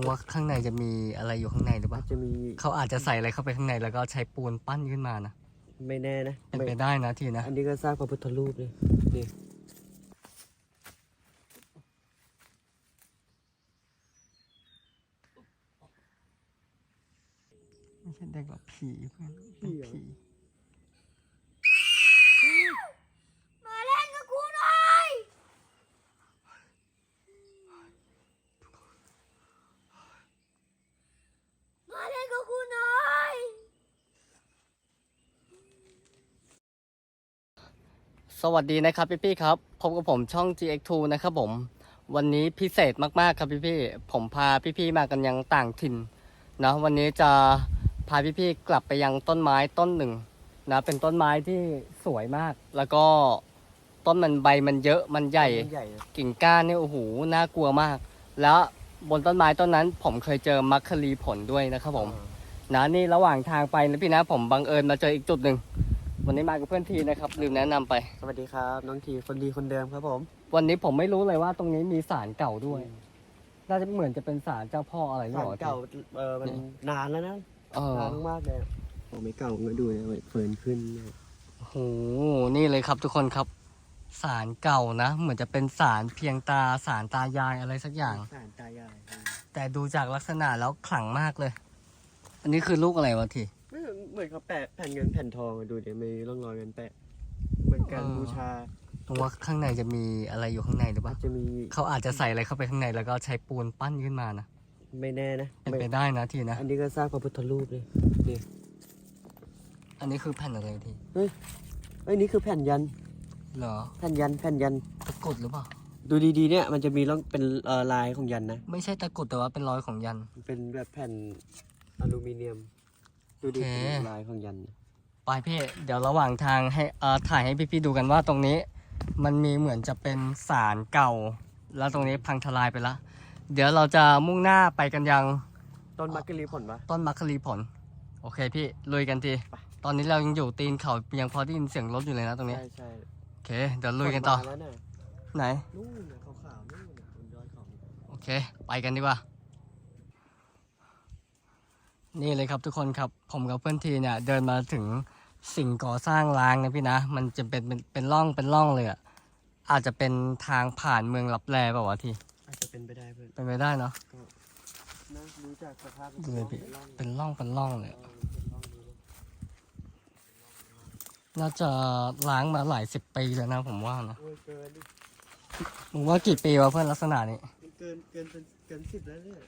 ผมว่าข้างในจะมีอะไรอยู่ข้างในหรือเปอาล่าจจะมีเขาอาจจะใส่อะไรเข้าไปข้างในแล้วก็ใช้ปูนปั้นขึ้นมานะ ไม่แน่นะเป็นไม่ไปได้นะทีนะ อันนี้ก็สร้างพระพุทธรูปเลยนี่ไม่ใช่เด็กหรอกผีเพื่อนเป็นผี มาเล่นกับกูหน่อย มาเล่นกับกูหน่อย สวัสดีนะครับพี่พี่ครับพบกับผมช่อง GX2 นะครับผม วันนี้พิเศษมากๆครับพี่พี่ผมพาพี่พี่มากันยังต่างถิ่นนะวันนี้จะพาพี่พี่กลับไปยังต้นไม้ต้นหนึ่งนะเป็นต้นไม้ที่สวยมาก แล้วก็ต้นมันใบมันเยอะมันใหญ่ใหญ่กิ่งก้านเนี่ยโอ้โหน่ากลัวมาก แล้วบนต้นไม้ต้นนั้น ผมเคยเจอมัคคลีผลด้วยนะครับผมนะนี่ระหว่างทางไปนะพี่นะผมบังเอิญมาเจออีกจุดหนึ่ง วันนี้มากับเพื่อนทีนะครับ ลืมแนะนำไป สวัสดีครับน้องทีคนดีคนเดิมครับผม วันนี้ผมไม่รู้เลยว่าตรงนี้มีศาลเก่าด้วย น่าจะเหมือนจะเป็นศาลเจ้าพ่ออะไรหรือสาเปรล่าเก่าเออมันนานแล้วนะเออนานมากๆเลยโอ้ไม่เก่าก็ดูนะเฟิร์นขึ้นเนี่ยโอ้โหนี่เลยครับทุกคนครับศาลเก่านะ เหมือนจะเป็นศาลเพียงตาศาลตายายอะไรสักอย่าง สารตายายแต่ดูจากลักษณะแล้วขลังมากเลย อันนี้คือลูกอะไรวะทีไม่เหมือนเขาแปะแผ่นเงินแผ่นทองอะดูเดี๋ยวมีร่องรอยเงินแปะเหมือนกันเออบูชาผมว่าข้างในจะมีอะไรอยู่ข้างในหรือเปอาล่าจจะมีเขาอาจจะใส่อะไรเข้าไปข้างในแล้วก็ใช้ปูนปั้นขึ้นมานะไม่แน่นะเป็นไม่ไปได้นะทีนะ อันนี้ก็สร้างพระพุทธรูปเลยนี่อันนี้คือแผ่นอะไรทีเอ้ยนี่คือแผ่นยันเหรอแผ่นยันแผ่นยัน ตะกรุดหรือเปล่า ดูดีๆเนี่ยมันจะมีร่องเป็นเอ่อลายของยันนะ ไม่ใช่ตะกรุดแต่ว่าเป็นรอยของยัน มันเป็นแบบแผ่นอลูมิเนียม ดูดิโอเคเป็นลายของยันนะไปพี่ เดี๋ยวระหว่างทางให้เอ่อถ่ายให้พี่ๆดูกันว่าตรงนี้ มันมีเหมือนจะเป็นศาลเก่า แล้วตรงนี้พังทลายไปแล้วเดี๋ยวเราจะมุ่งหน้าไปกันยังต้นมักกะลีผลปะต้นมัคคลีผล โอเคพี่ลุยกันทีตอนนี้เรายังอยู่ตีนเขายังพอได้ยินเสียงรถอยู่เลยนะตรงนี้ใช่ใช่โอเค เดี๋ยวลุยกันต่อผลมาแล้วน่ะไหนนู่นน่ะขาวๆนู่นน่ะบนยอดเขาโอเค ไปกันดีกว่า นี่เลยครับทุกคนครับผมกับเพื่อนทีเนี่ยเดินมาถึงสิ่งก่อสร้างร้างนะพี่นะ มันจะเป็นเป็นเป็นร่องเป็นร่องเลยอะอาจจะเป็นทางผ่านเมืองลับแลเปล่าวะทีอาจจะเป็นไปได้เพื่อนเป็นไปได้เนาะนะรู้จักสภาพดูเลยพี่ร่องเป็นร่องเป็นร่องเลยเออเป็นร่องดูเลยน่าจะล้างมาหลายสิบปีแล้วนะผมว่านะโอ้ยเกินดิมึงว่ากี่ปีวะเพื่อนลักษณะนี้มันเกินเกินเป็นเกินสิบแล้วเนี่ย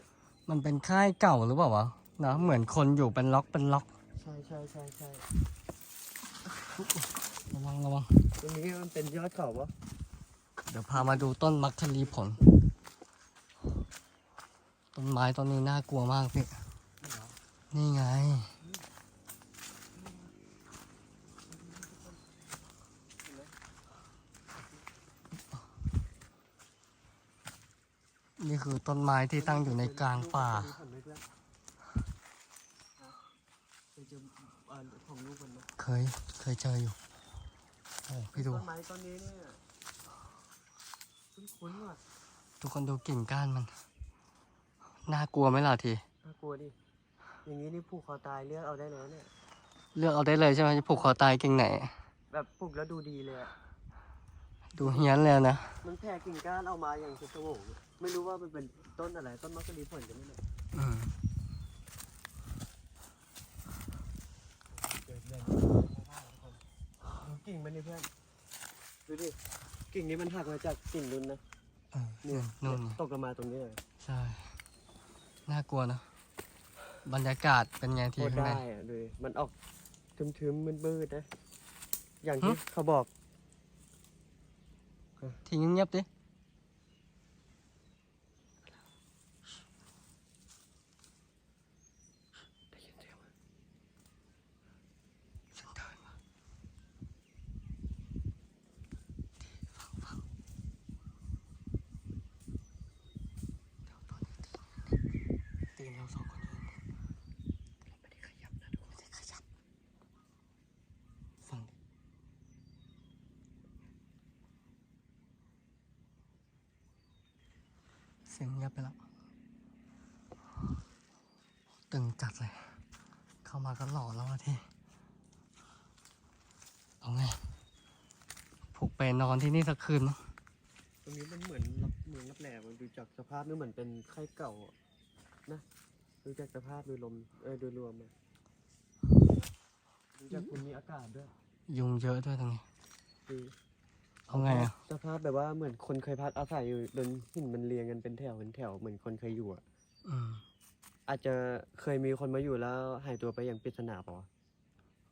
มันเป็นค่ายเก่าหรือเปล่าวะ นะเหมือนคนอยู่เป็นล็อกเป็นล็อก ใช่ใช่ใช่ใช่ระวังระวังตรงนี้มันเป็นยอดเขาปะเดี๋ยวพามาดูต้นมัคคลีผล ต้นไม้ต้นนี้น่ากลัวมากพี่ นี่ไง นี่คือต้นไม้ที่ตั้งอยู่ในกลางป่า เคยเจออ่าของลูกมันไหม เคย เคยเจออยู่โอ้พี่ดู ต้นไม้ต้นนี้เนี่ยคุ้นๆว่ะทุกคนดูกิ่งก้านมัน น่ากลัวไหมล่ะที น่ากลัวดิ อย่างนี้นี่ผูกคอตายเลือกเอาได้เลยเนี่ย เลือกเอาได้เลยใช่ไหมจะผูกคอตายกิ่งไหน แบบปลูกแล้วดูดีเลยอะดูเฮี้ยนเลยนะ มันแผ่กิ่งก้านออกมาอย่างสุดโต่งไม่รู้ว่ามันเป็นต้นอะไร ต้นมักกะลีผลกันไม่รู้อืม ดู กิ่งมันนี่เพื่อนดูดิกิ่งนี้มันหักมาจากกิ่งนุ่นนะเออนู่นนู่นไงตกลงมาตรงนี้เลยใช่น่ากลัวนะบรรยากาศเป็นไงโคทีตรข้างใน ได้อะดูดิมันออกทึมๆมืดๆนะ อย่างที่เขาบอกทีเงียบๆดิได้ยินเสียงไหม เสียงเดินมาตีนเราสองคนยืนไม่ได้ขยับนะดูไม่ได้ขยับ ฟังดิ เสียงเงียบไปแล้ว ตึงจัดเลย เข้ามาก็หล่อแล้วอะที่เอาไงผูกไปนอนที่นี่สักคืนมั้งตรงนี้มันเหมือนรับเหมือนรับแหลมันดูจากสภาพนี่เหมือนเป็นไข้เก่าอะนะดูจากสภาพโดยลมเออโดยรวมอะดูจากภูมิอากาศด้วย ยุงเยอะด้วยตรงนี้คือ เอาไงอะสภาพแบบว่าเหมือนคนเคยพักอาศัยอยู่โดนหินมันเรียงกันเป็นแถวเป็นแถวเหมือนคนเคยอยู่อะอืมอาจจะเคยมีคนมาอยู่แล้วหายตัวไปอย่างปริศนาเปล่าวะ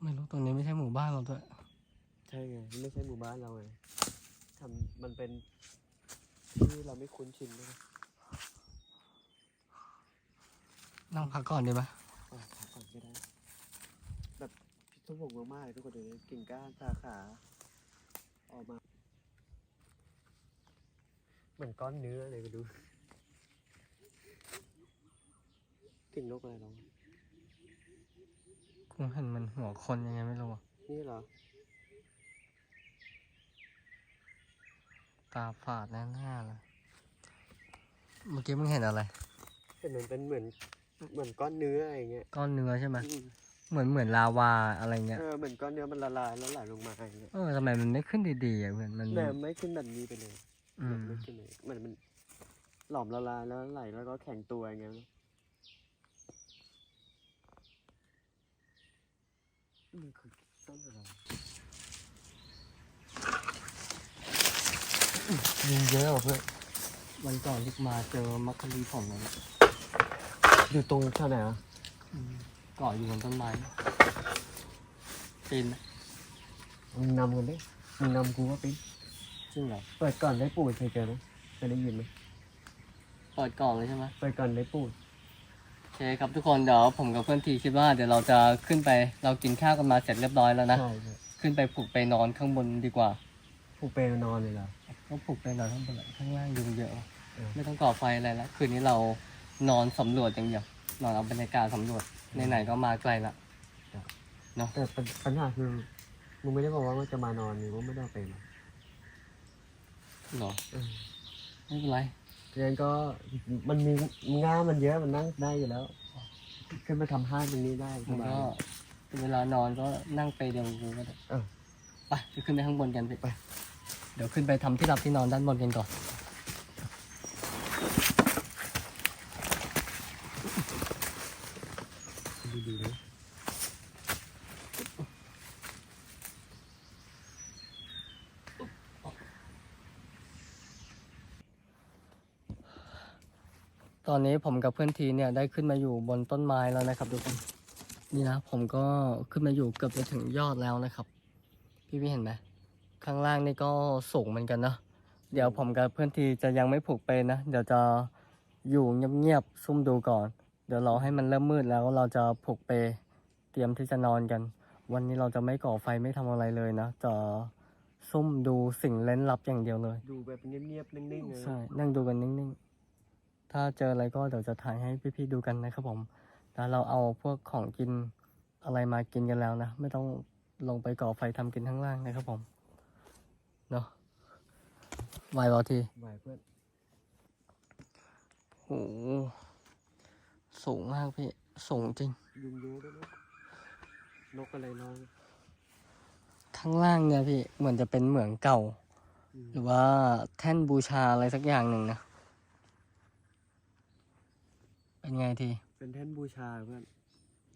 ไม่รู้ตรงนี้ไม่ใช่หมู่บ้านเราด้วยใช่ไงไม่ใช่หมู่บ้านเราไงทำมันเป็นที่เราไม่คุ้นชินด้วยนะนั่งพักก่อนดีไหมอะถามก่อนก็ได้แบบพิศวงมากๆเลยทุกคนเลยกิ่งก้านสาขา ออกมา เหมือนก้อนเนื้อเลยไปดูกิ่งนกอะไรเรากูเห็นมันหัวคนยังไงไม่รู้อะนี่เหรอ ตาฝาดแน่ๆเลยเมื่อกี้มึงเห็นอะไร เห็นมันเป็นเหมือนเหมือนก้อนเนื้ออะไรอย่างเงี้ยก้อนเนื้อใช่ไหมอืมเหมือนเหมือนลาวาอะไรเงี้ย เออเหมือนก้อนเนื้อมันละลายแล้วไหลลงมาอย่างเงี้ยเออทำไมมันไม่ขึ้นดีๆอะเพื่อนมัน แต่ไม่ขึ้นแบบนี้ไปเลยอื แบบมไม่ขึ้นเลยเหมือนมันหลอมละลายแล้วไหลแล้วก็แข็งตัวอย่างเงี้ยมันคือต้นอะไรยุงเยอะอะเพื่อนวันก่อนที่มาเจอมัคคลีผมเลยอยู่ตรงท่าไหนอะอืมเกาะอยู่บนต้นไม้ปีนไหมมึงนำกันดิมึงนำกูว่าปิ๊ง จริงเหรอ เปิดก่อนได้ปูดเคยเจอไหมเคยได้ยินไหมเปิดกล่องเลยใช่ไหมเปิดก่อนได้ปูด โอเคครับทุกคนเดี๋ยวผมกับเพื่อนทีคิดว่าเดี๋ยวเราจะขึ้นไปเรากินข้าวกันมาเสร็จเรียบร้อยแล้วนะ ใช่ใช่ขึ้นไปผูกไปนอนข้างบนดีกว่า ปูเปรนอนเลยเหรอ ก็ผูกไปนอนข้างบนเลยข้างล่างยุงเยอะว่ะเออ ไม่ต้องก่อไฟอะไรแล้วคืนนี้เรานอนสำรวจอย่างเดียวนอนเอาบรรยากาศสำรวจไหนๆก็มาไกลละ แต่ปัญปัญหาคือมึงไม่ได้บอกว่าจะมานอนหรือว่าไม่ได้เอาไปมาเหรอเออไม่เป็นไรเพราะฉะนั้นก็มันมีง่ามันเยอะมันนั่งได้อยู่แล้ว ขึ้นมาทำห้างตรงนี้ได้สมันบายก็เวลานอนก็นั่งไปเดียวกูก็ได้เออไปไปขึ้นไปข้างบนกันพี่ไป เดี๋ยวขึ้นไปทำที่หลับที่นอนด้านบนกันก่อน ตอนนี้ผมกับเพื่อนทีเนี่ยได้ขึ้นมาอยู่บนต้นไม้แล้วนะครับทุกคนนี่นะผมก็ขึ้นมาอยู่เกือบจะถึงยอดแล้วนะครับ พี่พี่เห็นไหมข้างล่างนี่ก็สูงเหมือนกันนะเดี๋ยวผมกับเพื่อนทีจะยังไม่ผูกเปนะ เดี๋ยวจะอยู่เงียบๆซุ่มดูก่อน เดี๋ยวรอให้มันเริ่มมืดแล้วเราจะผูกเปเตรียมที่จะนอนกัน วันนี้เราจะไม่ก่อไฟไม่ทำอะไรเลยนะจะซุ่มดูสิ่งเล้นลับอย่างเดียวเลย ดูแบบเงียบๆนิ่งๆนะใช่นั่งดูกันนิ่งๆ ถ้าเจออะไรก็เดี๋ยวจะถ่ายให้พี่ๆดูกันนะครับผมแล้วเราเอาพวกของกินอะไรมากินกันแล้วนะ ไม่ต้องลงไปก่อไฟทำกินข้างล่างนะครับผม เนาะไหวบอทีไหวเพื่อนโหสูงมากพี่ สูงจริงยุงเยอะด้วยนะนกอะไรร้อง ข้างล่างเนี่ยพี่ เหมือนจะเป็นเหมืองเก่าอืมหรือว่าแท่นบูชาอะไรสักอย่างหนึ่งนะ เป็นไงที เป็นแท่นบูชาเพื่อน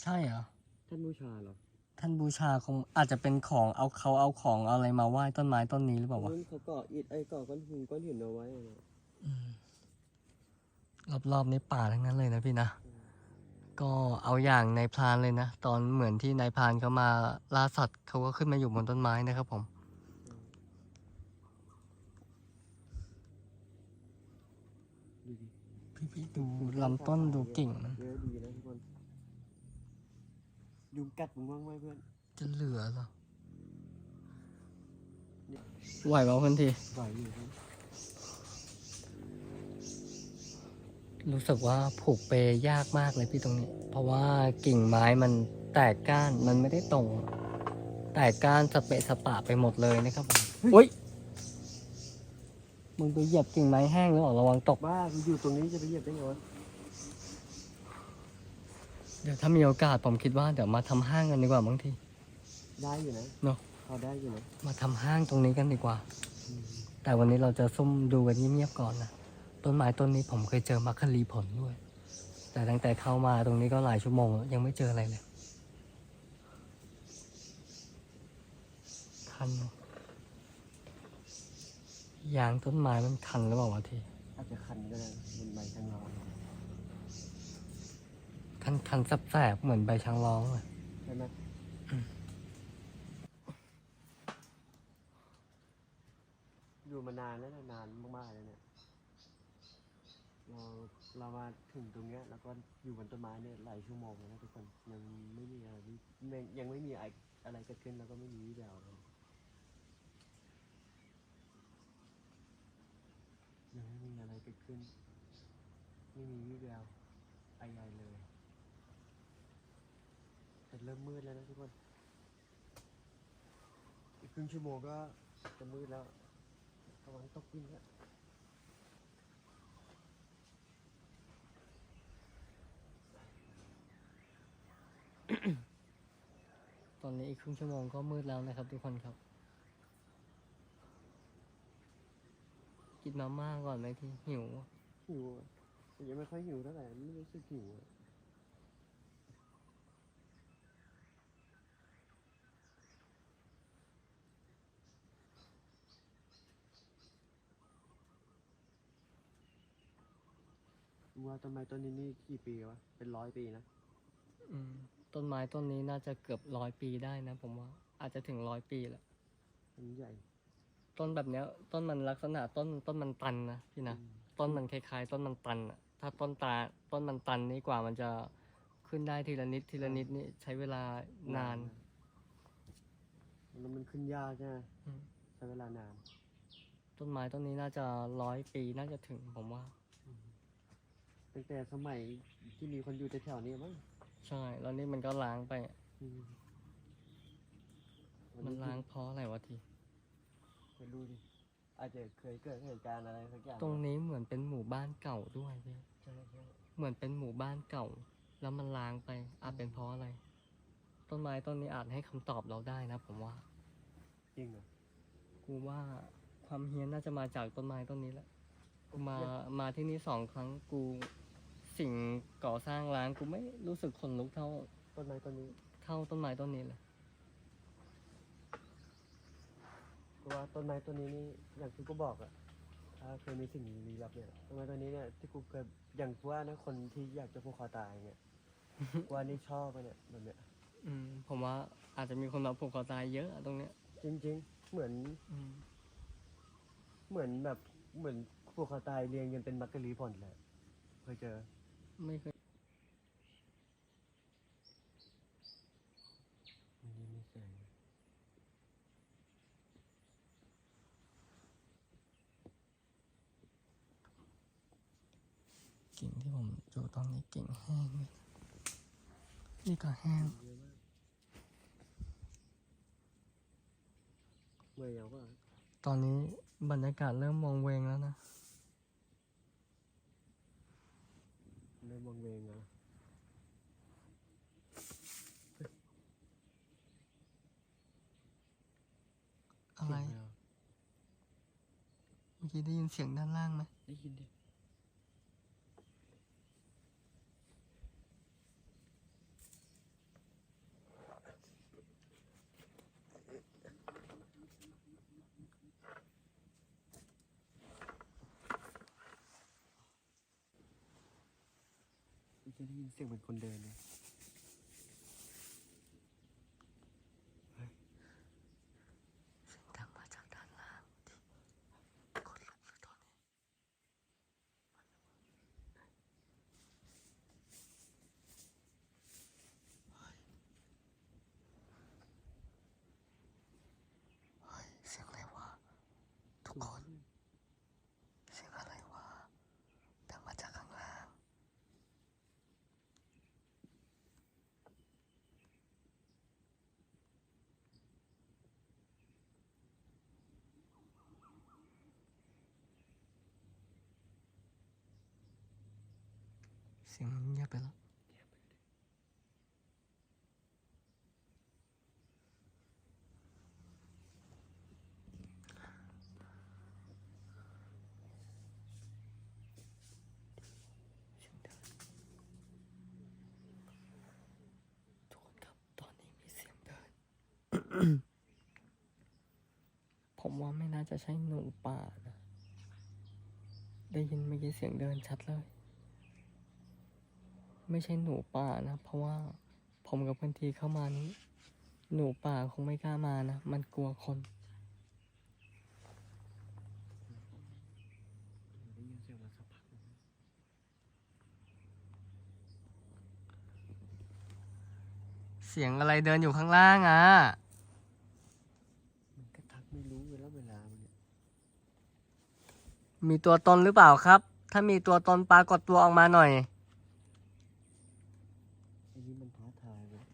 ใช่เหรอ แท่นบูชาเหรอท่านบูชาคงอาจจะเป็นของเอาเขาเอาของเอาอะไรมาไหว้ต้นไม้ต้นนี้หรือเปล่าวะ นั่นเขาเกาะอิฐไอ้เกาะก้อนหินก้อนหินเอาไว้อะนะอืมรอบๆนี้ป่าทั้งนั้นเลยนะพี่นะ ก็เอาอย่างในายพรานเลยนะ ตอนเหมือนที่นายพรานเขามาล่าสัตว์เขาก็ขึ้นมาอยู่บนต้นไม้นะครับผม ดูดิ พี่พี่ ดูลำต้นดูกิ่งมันเยอะดีนะทุกคนยุงกัดมึงบ้างไหมเพื่อนจะเหลือเหรอไหวเปล่าเพื่อนทีไหวอยู่ครับรู้สึกว่าผูกเปยยากมากเลยพี่ตรงนี้ เพราะว่ากิ่งไม้มันแตกก้านมันไม่ได้ตรง แตกก้านสเปะสปะไปหมดเลยนะครับผมอุ้ย มึงไปเหยียบกิ่งไม้แห้งหรือเปล่าระวังตก บ้ากูอยู่ตรงนี้จะไปเหยียบได้ไงวะเดี๋ยวถ้ามีโอกาสผมคิดว่าเดี๋ยวมาทำห้างกันดีกว่าบางที ได้อยู่นะเนอะเขาได้อยู่นะมาทำห้างตรงนี้กันดีกว่า แต่วันนี้เราจะซุ่มดูกันเงียบๆก่อนนะ ต้นไม้ต้นนี้ผมเคยเจอมัคคลีผลด้วย แต่ตั้งแต่เข้ามาตรงนี้ก็หลายชั่วโมงแล้วยังไม่เจออะไรเลย คันเนอะ ยางต้นไม้มันคันหรือเปล่าวะทีอาจจะคันก็ได้บนใบทางเราคันคันแสบๆเหมือนใบช้างร้องเลยใช่ไหมอยู่มานานแล้วนะนานมากๆเลยเนี่ยเราเรามาถึงตรงเนี้ยแล้วก็อยู่บนต้นไม้เนี่ยหลายชั่วโมงแล้วนะทุกคนยังไม่มีอะไรที่ยังยังไม่มีอะไรอะไรเกิดขึ้นแล้วก็ไม่มีวี่แววเลยยังไม่มีอะไรเกิด ขึ้น ไม่มีวี่แววอะไรเลยแต่เริ่มมืดแล้วนะทุกคน อีกครึ่งชั่วโมงก็จะมืดแล้วระวังตกดินครับตอนนี้อีกครึ่งชั่วโมงก็มืดแล้วนะครับทุกคนครับ กินมาม่าก่อนไหมที่หิวหิวอะแต่ยังไม่ค่อยหิวเท่าไหร่ไม่รู้สึกหิวอะรู้ว่าต้นไม้ต้นนี้นี่กี่ปีวะ เป็นร้อยปีนะ อืมต้นไม้ต้นนี้น่าจะเกือบร้อยปีได้นะ ผมว่าอาจจะถึงร้อยปีแหละ มันใหญ่ ต้นแบบเนี้ย ต้นมันลักษณะต้นต้นมันตันนะพี่นะอืมต้นมันคล้ายๆ ต้นมันตันอะถ้าต้นตาต้นมันตันนี่กว่ามันจะขึ้นได้ทีละนิดทีละนิดนี่ใช้เวลานานแล้วมันขึ้นยากใช่ไหมอืม ใช้เวลานาน ต้นไม้ต้นนี้น่าจะร้อยปีน่าจะถึงผมว่า ตั้งแต่สมัยที่มีคนอยู่แถวๆนี้มั้งใช่แล้วนี่มันก็ล้างไป อืมวัมันล้างเพราะอะไรวะที ไปดูดิอาจจะเคยเกิดเหตุการณ์อะไรสักอย่างตรงนี้เหมือนเป็นหมู่บ้านเก่าด้วยพี่ใช่ใช่เหมือนเป็นหมู่บ้านเก่า แล้วมันล้างไป อาจเป็นเพราะอะไร ต้นไม้ต้นนี้อาจให้คำตอบเราได้นะ ผมว่า จริงเหรอ กูว่าความเฮี้ยนน่าจะมาจากต้นไม้ต้นนี้แหละกูมามาที่นี่สองครั้งกู สิ่งก่อสร้างล้างกูไม่รู้สึกขนลุกเท่าต้นไม้ต้นนี้ เท่าต้นไม้ต้นนี้เลย เพราะว่าต้นไม้ต้นนี้นี่อย่างที่กูบอกอะถ้าเคยมีสิ่งลี้ลับเนี่ยต้นไม้ต้นนี้เนี่ยที่กูเคยอย่างกูว่านะคนที่อยากจะผูกคอตายเนี่ยกูว่านี่ชอบอะเนี่ยแบบเนี้ยอืม ผมว่าอาจจะมีคนมาผูกคอตายเยอะอะตรงเนี้ย จริง ๆ เหมือน อืม เหมือนแบบเหมือนผูกคอตายเรียงกันเป็นมักกะลีผลเลยเคยเจอ ไม่เคย อันนี้มีแสง กิ่งที่ผมอยู่ ตอนนี้กิ่งแห้งเลยนี่ก็แห้งเยอะมากเมื่อยเอาป่ะตอนนี้บรรยากาศเริ่มมองเวงแล้วนะเริ่มวังเวงแล้วอะไรเสียงแมวเมื่อกี้ได้ยินเสียงด้านล่างไหมได้ยินดิ จะได้ยิน เสียงเหมือนคนเดินเลย เสียงมันเงียบไปแล้วผมว่าไม่น่าจะใช่หนูป่านะ ได้ยินเมื่อกี้เสียงเดินชัดเลย ไม่ใช่หนูป่านะ เพราะว่าผมกับเพื่อนทีเข้ามานี้ หนูป่าคงไม่กล้ามานะ มันกลัวคนได้ยินเสียงมาสักพักหนึ่งเสียงอะไรเดินอยู่ข้างล่างอะ มันก็ทักไม่รู้เวลาเวลามันเนี่ย มีตัวตนหรือเปล่าครับ ถ้ามีตัวตนปรากฏตัวออกมาหน่อย อันนี้มันท้าทายเว้ย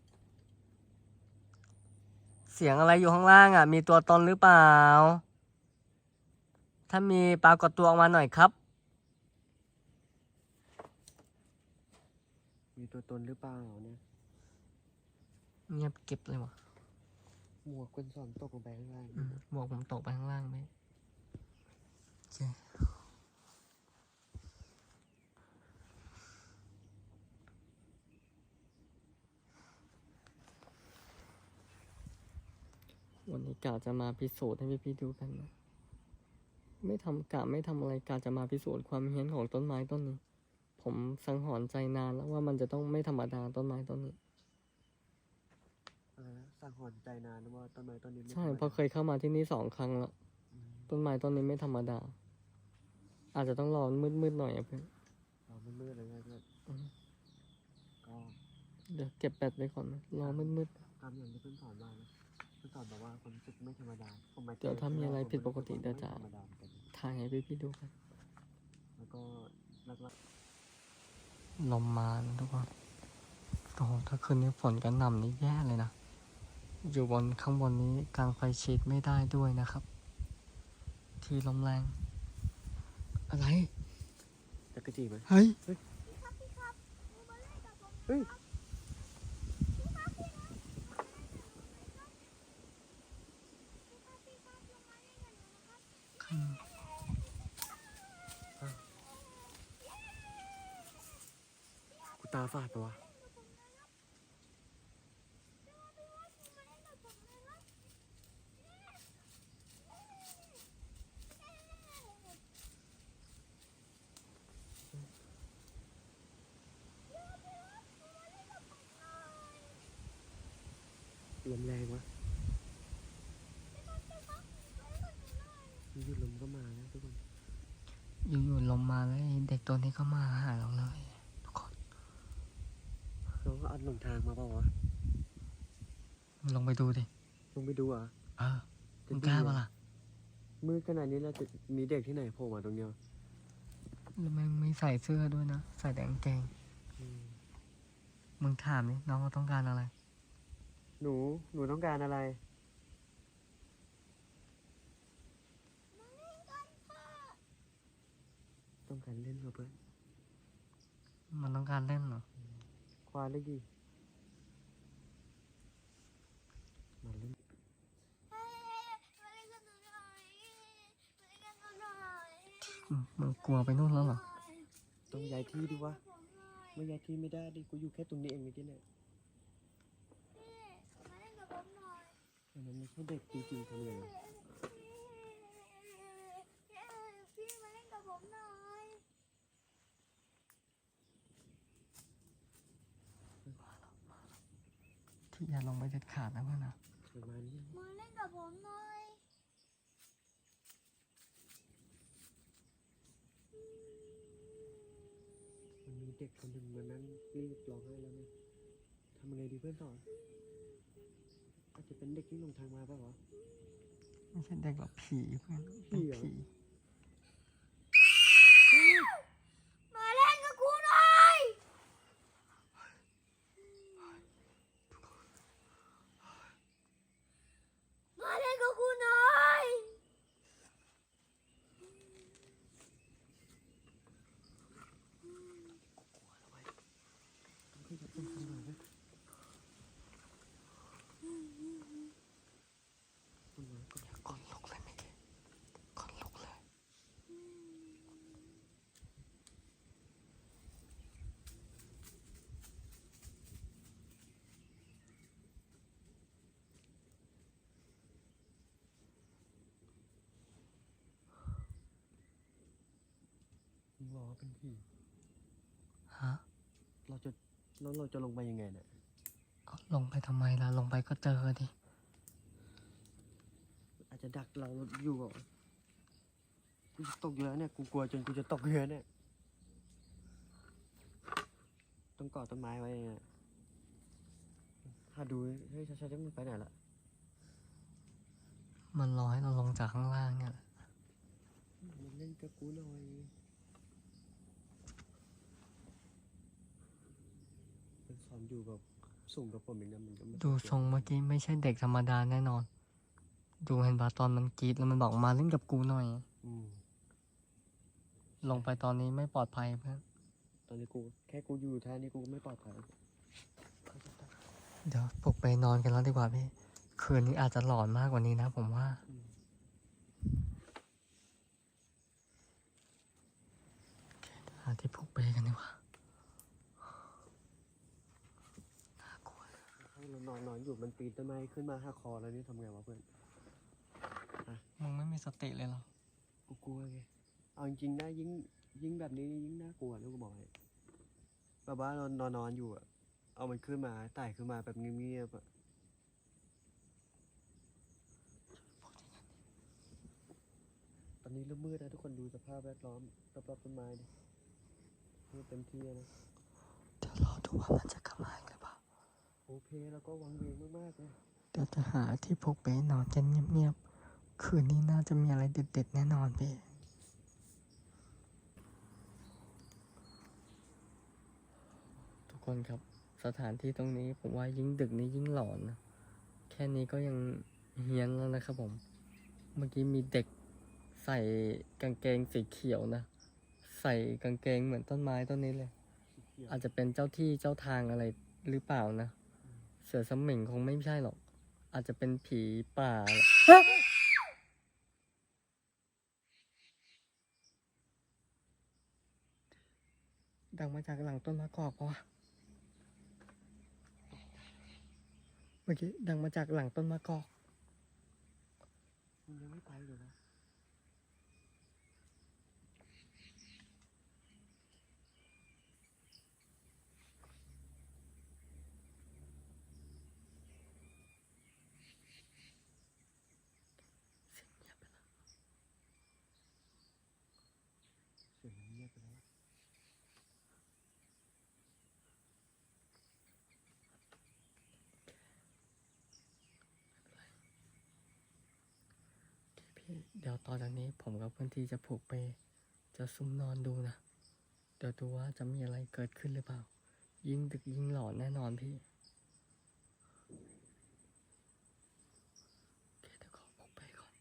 เสียงอะไรอยู่ข้างล่างอะ มีตัวตนหรือเปล่า ถ้ามีปรากฏตัวออกมาหน่อยครับ มีตัวตนหรือเปล่าเนี่ยเงียบเก็บเลยวะหมวกคนสอนตกลงไปข้างล่างอืมหมวกผมตกไปข้างล่างไหมโอเค วันนี้กาจะมาพิสูจน์ให้พี่ๆดูกันนะ ไม่ทำกะไม่ทำอะไรกาจะมาพิสูจน์ความเฮี้ยนของต้นไม้ต้นนี้ ผมสังหรณ์ใจนานแล้วว่ามันจะต้องไม่ธรรมดาต้นไม้ต้นนี้อะไรนะสั่งหอนใจนานนะว่าต้นไม้ต้นนี้ไม่ใช่ธมดเพราะเคยเข้ามาที่นี่สองครั้งแล้วอืมต้นไม้ต้นนี้ไม่ธรรมดา อาจจะต้องรอมืดๆหน่อยอะเพื่อนเรามันมืดเลยไงเพื่อนอืมก็เดี๋ยวเก็บแบตไว้ก่อนนะรอมืดตามอย่างที่เพื่อนสอนมานะเพื่อนสอนบอกว่าความรู้สึกไม่ธรรมดาผมมาเดี๋ยวถ้ามีอะไรผิดปกติเดี๋ยวจะไม่ธรรมดาเหมือนกันๆถ่ายให้พี่ๆดูกัน แล้วก็นักละลมมานะทุกคนโอ้โหถ้าคืนนี้ฝนกระหน่ำนี่แย่เลยนะ อยู่บนข้างบนนี้กลางไฟชีดไม่ได้ด้วยนะครับ ที่ลมแรง อะไรจักรจีไหมเฮ้ย เฮ้ยาฝาดปะวะลมแรงวะยุดลมก็มาแล้วทุกคน อยู่ๆลมมาแล้วเด็กตัวนี้ก็มาหาเราเลย น้องก็อัดหลงทางมาเปล่าวะลงไปดูดิลงไปดูอะเออมึงกล้าปะล่ะมืดขนาดนี้แล้วจะมีเด็กที่ไหนโผล่มาตรงเนี้ยแล้วมึงไม่ใส่เสื้อด้วยนะใส่แต่กางเกงอืมมึงถามนี่น้องเขาต้องการอะไร หนู หนูต้องการอะไร ต้องการเล่นกับเพื่อนมันต้องการเล่นเหรอ ควานเลยดิมาเล่นเฮ้ยมาเล่นกับหนูหน่อยมาเล่นกับหนูหน่อยอืมมึงกลัวไปนู่นแล้วเหรอ ต้องย้ายที่ดิวะไม่ย้ายที่ไม่ได้ดิ กูอยู่แค่ตรงนี้เองเมื่อกี้เนี่ยพี่มาเล่นกับผมหน่อยอันนั้นไม่ใช่เด็กจริงๆทำไงวะ พี่มาเล่นกับผมหน่อย ที่ อย่าลงไปเด็ดขาดนะเพื่อนนะประมาณนี้มาเล่นกับผมหน่อยมันมีเด็กคนหนึ่งวันนั้นรีบร้องไห้แล้วเนี่ยทำยังไงดีเพื่อนสอนอาจจะเป็นเด็กที่หลงทางมาเปล่าวะไม่ใช่เด็กหรอกผีเพื่อนผีเป็นเหรอผี มาเล่นกับกูหน่อย มาเล่นกับกูหน่อย ต้องขยับต้นขาหน่อยนะต้นไม้ก่อน ก่อนลุกเลยไม่อกี้ก่อนลุกเลย งบอกว่าเป็นผีฮะเราจะแล้วเราจะลงไปยังไงเนี่ยเอาลงไปทำไมล่ะ ลงไปก็เจอดิ อาจจะดักเราอยู่ก่อนกูจะตกอยู่แล้วเนี่ยกูกลัวจนกูจะตกเรือเนี่ยต้องเกาะต้นไม้ไว้เนี่ยถ้าดูเฮ้ยชัดๆจะมันไปไหนละมันรอให้เราลงจากข้างล่างเนี่ยแหละมันเล่นกับกูหน่อยเป็นส อนอยู่แบบสูงกับผมอย่างนั้นมันก็ไม่ดูทรงเมื่อกี้ไม่ใช่เด็กธรรมดาแน่นอน ดูเห็นปะตอนมันกรีดแล้วมันบอกมาเล่นกับกูหน่อย อืมลงไปตอนนี้ไม่ปลอดภัยเพื่อนตอนนี้กู แค่กูอยู่ท่านี้กูก็ไม่ปลอดภัยเดี๋ยวปลุกไปนอนกันแล้วดีกว่าพี่ คืนนี้อาจจะหลอนมากกว่านี้นะผมว่า อืมหาที่ปลุกไปกันดีกว่าน่ากลัวเลย ให้เรา นอนนอนอยู่มันปีนต้นไม้ขึ้นมาหักคอแล้วนี่ทำไงวะเพื่อนมึงไม่มีสติเลยเหรอ กูกลัวไง เอาจริงๆนะยิ่งยิ่งแบบนี้ยิ่งน่ากลัวนะกูบอกให้แบบว่านอนนอนนอนอยู่อะเอามันขึ้นมาไต่ขึ้นมาแบบเงียบๆอะตอนนี้เริ่มมืดนะทุกคนดูสภาพแวดล้อมรอบๆต้นไม้ดิมืดเต็มที่นะ เดี๋ยวรอดูว่ามันจะกลับมาอีกหรือ เปล่าโอเคแล้วก็วังเวงมากๆเลยเดี๋ยวจะหาที่พกไปนอนกันเงียบๆ คืนนี้น่าจะมีอะไรเด็ดๆ แน่นอนพี่ทุกคนครับสถานที่ตรงนี้ผมว่ายิ่งดึกนี้ยิ่งหลอนนะแค่นี้ก็ยังเฮี้ยนแล้วนะครับผม เมื่อกี้มีเด็กใส่กางเกงสีเขียวนะ ใส่กางเกงเหมือนต้นไม้ต้นนี้เลยสีเขียวอาจจะเป็นเจ้าที่เจ้าทางอะไรหรือเปล่านะ เสือสมิงคงไม่ใช่หรอก อาจจะเป็นผีป่า ดังมาจากหลังต้นมะกอกปะวะเมื่อกี้ดังมาจากหลังต้นมะกอกมันยังไม่ไปเลยนะ เสียงเงียบไปแล้ว เสียงเงียบไปแล้ว พี่เดี๋ยว ตอนจากนี้ผมกับเพื่อนที่จะผูกไป จะซุ่มนอนดูนะ เดี๋ยวดูว่าจะมีอะไรเกิดขึ้นหรือเปล่า ยิ่งดึกยิ่งหลอนแน่นอนพี่โอเคเดี๋ยวขอผูกไปก่อน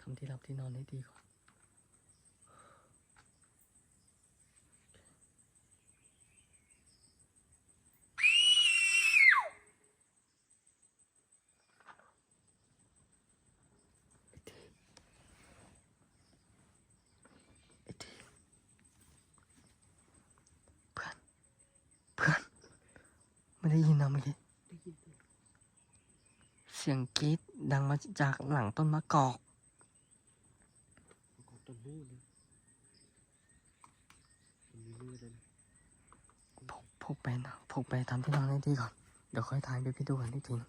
ทำที่รับที่นอนให้ดีก่อน ไอ้ทีไอ้ทีเพื่อน เพื่อน ไม่ได้ยินนะเมื่อกี้ ได้ยินไหม เสียงกรีดดังมา จากหลังต้นมะกอกต้นนู่นเลยมันมีมืดเลยนพกพกไปนะพกไปทำที่นอนให้ดีก่อน เดี๋ยวค่อยทายไปพี่ดูกันที่จริง